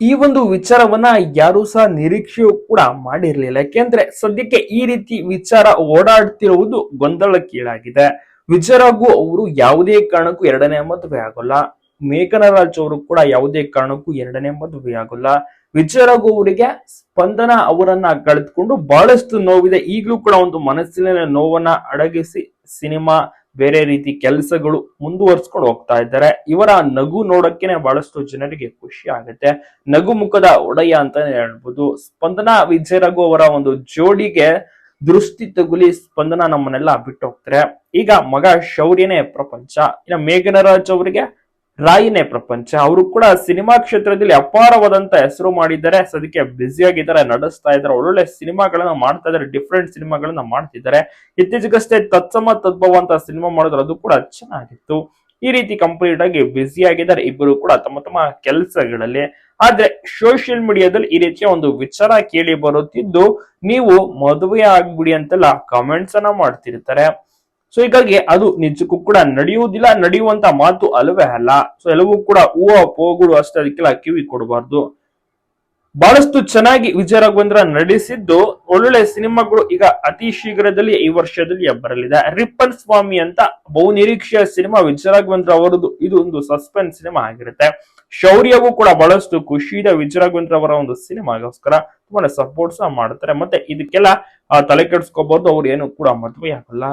ಈ ಒಂದು ವಿಚಾರವನ್ನ ಯಾರು ಸಹ ನಿರೀಕ್ಷೆಯೂ ಕೂಡ ಮಾಡಿರಲಿಲ್ಲ. ಯಾಕೆಂದ್ರೆ ಸದ್ಯಕ್ಕೆ ಈ ರೀತಿ ವಿಚಾರ ಓಡಾಡ್ತಿರುವುದು ಗೊಂದಲಕ್ಕೀಡಾಗಿದೆ. ವಿಜಯರಾಘು ಅವರು ಯಾವುದೇ ಕಾರಣಕ್ಕೂ ಎರಡನೇ ಮದುವೆ ಆಗೋಲ್ಲ. ಮೇಘನ ರಾಜ್ ಅವರು ಕೂಡ ಯಾವುದೇ ಕಾರಣಕ್ಕೂ ಎರಡನೇ ಮದುವೆ ಆಗೋಲ್ಲ. ವಿಜಯರಾಘು ಅವರಿಗೆ ಸ್ಪಂದನ ಅವರನ್ನ ಕಳೆದುಕೊಂಡು ಬಹಳಷ್ಟು ನೋವಿದೆ. ಈಗಲೂ ಕೂಡ ಒಂದು ಮನಸ್ಸಿನ ನೋವನ್ನ ಅಡಗಿಸಿ ಸಿನಿಮಾ ಬೇರೆ ರೀತಿ ಕೆಲಸಗಳು ಮುಂದುವರ್ಸ್ಕೊಂಡು ಹೋಗ್ತಾ ಇದ್ದಾರೆ. ಇವರ ನಗು ನೋಡಕ್ಕೇನೆ ಬಹಳಷ್ಟು ಜನರಿಗೆ ಖುಷಿ ಆಗುತ್ತೆ. ನಗು ಮುಖದ ಒಡೆಯ ಅಂತಾನೆ ಹೇಳ್ಬೋದು. ಸ್ಪಂದನ ವಿಜಯರಾಘು ಅವರ ಒಂದು ಜೋಡಿಗೆ ದೃಷ್ಟಿ ತಗುಲಿ ಸ್ಪಂದನ ನಮ್ಮನ್ನೆಲ್ಲ ಬಿಟ್ಟು ಹೋಗ್ತಾರೆ ಈಗ ಮಗ ಶೌರ್ಯನೇ ಪ್ರಪಂಚ. ಇನ್ನು ಮೇಘನರಾಜ್ ಅವರಿಗೆ ರಾಯಿನೇ ಪ್ರಪಂಚ. ಅವರು ಕೂಡ ಸಿನಿಮಾ ಕ್ಷೇತ್ರದಲ್ಲಿ ಅಪಾರವಾದಂತ ಹೆಸರು ಮಾಡಿದ್ದಾರೆ. ಸದ್ಯಕ್ಕೆ ಬ್ಯುಸಿ ಆಗಿದ್ದಾರೆ ನಡೆಸ್ತಾ ಇದ್ದಾರೆ. ಒಳ್ಳೊಳ್ಳೆ ಸಿನಿಮಾಗಳನ್ನ ಮಾಡ್ತಾ ಇದ್ದಾರೆ ಡಿಫ್ರೆಂಟ್ ಸಿನಿಮಾಗಳನ್ನ ಮಾಡ್ತಿದ್ದಾರೆ. ಇತ್ತೀಚೆಗಷ್ಟೇ ತತ್ಸಮ ತದ್ಭವ ಅಂತ ಸಿನಿಮಾ ಮಾಡಿದ್ರು, ಅದು ಕೂಡ ಚೆನ್ನಾಗಿತ್ತು. ಈ ರೀತಿ ಕಂಪ್ಲೀಟ್ ಆಗಿ ಬ್ಯುಸಿ ಆಗಿದ್ದಾರೆ ಇಬ್ಬರು ಕೂಡ ತಮ್ಮ ತಮ್ಮ ಕೆಲಸಗಳಲ್ಲಿ. ಆದ್ರೆ ಸೋಷಿಯಲ್ ಮೀಡಿಯಾದಲ್ಲಿ ಈ ರೀತಿಯ ಒಂದು ವಿಚಾರ ಕೇಳಿ ಬರುತ್ತಿದ್ದು, ನೀವು ಮದುವೆ ಆಗ್ಬಿಡಿ ಅಂತೆಲ್ಲ ಕಮೆಂಟ್ಸ್ ಅನ್ನ ಮಾಡ್ತಿರ್ತಾರೆ. ಸೊ ಹೀಗಾಗಿ ಅದು ನಿಜಕ್ಕೂ ಕೂಡ ನಡೆಯುವುದಿಲ್ಲ, ನಡೆಯುವಂತ ಮಾತು ಅಲ್ಲವೇ ಅಲ್ಲ. ಸೊ ಎಲ್ಲವೂ ಕೂಡ ಹೂವ ಪೋಗುಡು ಅಷ್ಟೇ, ಅದಕ್ಕೆಲ್ಲ ಕಿವಿ ಕೊಡಬಾರ್ದು. ಬಹಳಷ್ಟು ಚೆನ್ನಾಗಿ ವಿಜಯ ರಾಘವೇಂದ್ರ ನಡೆಸಿದ್ದು ಒಳ್ಳೊಳ್ಳೆ ಸಿನಿಮಾಗಳು ಈಗ ಅತಿ ಶೀಘ್ರದಲ್ಲಿ ಈ ವರ್ಷದಲ್ಲಿ ಬರಲಿದೆ. ರಿಪ್ಪನ್ ಸ್ವಾಮಿ ಅಂತ ಬಹುನಿರೀಕ್ಷೆಯ ಸಿನಿಮಾ ವಿಜಯ ರಾಘವೇಂದ್ರ ಅವರದು ಇದು ಒಂದು ಸಸ್ಪೆನ್ಸ್ ಸಿನಿಮಾ ಆಗಿರುತ್ತೆ. ಶೌರ್ಯವೂ ಕೂಡ ಬಹಳಷ್ಟು ಖುಷಿ ಇದೆ ವಿಜಯ ರಾಘವೇಂದ್ರ ಅವರ ಒಂದು ಸಿನಿಮಾಗೋಸ್ಕರ. ತುಂಬಾ ಸಪೋರ್ಟ್ ಸಹ ಮಾಡ್ತಾರೆ. ಮತ್ತೆ ಇದಕ್ಕೆಲ್ಲ ತಲೆ ಕೆಡಿಸ್ಕೋಬಹುದು ಅವ್ರು ಏನು ಕೂಡ ಮದುವೆ ಆಗಲ್ಲ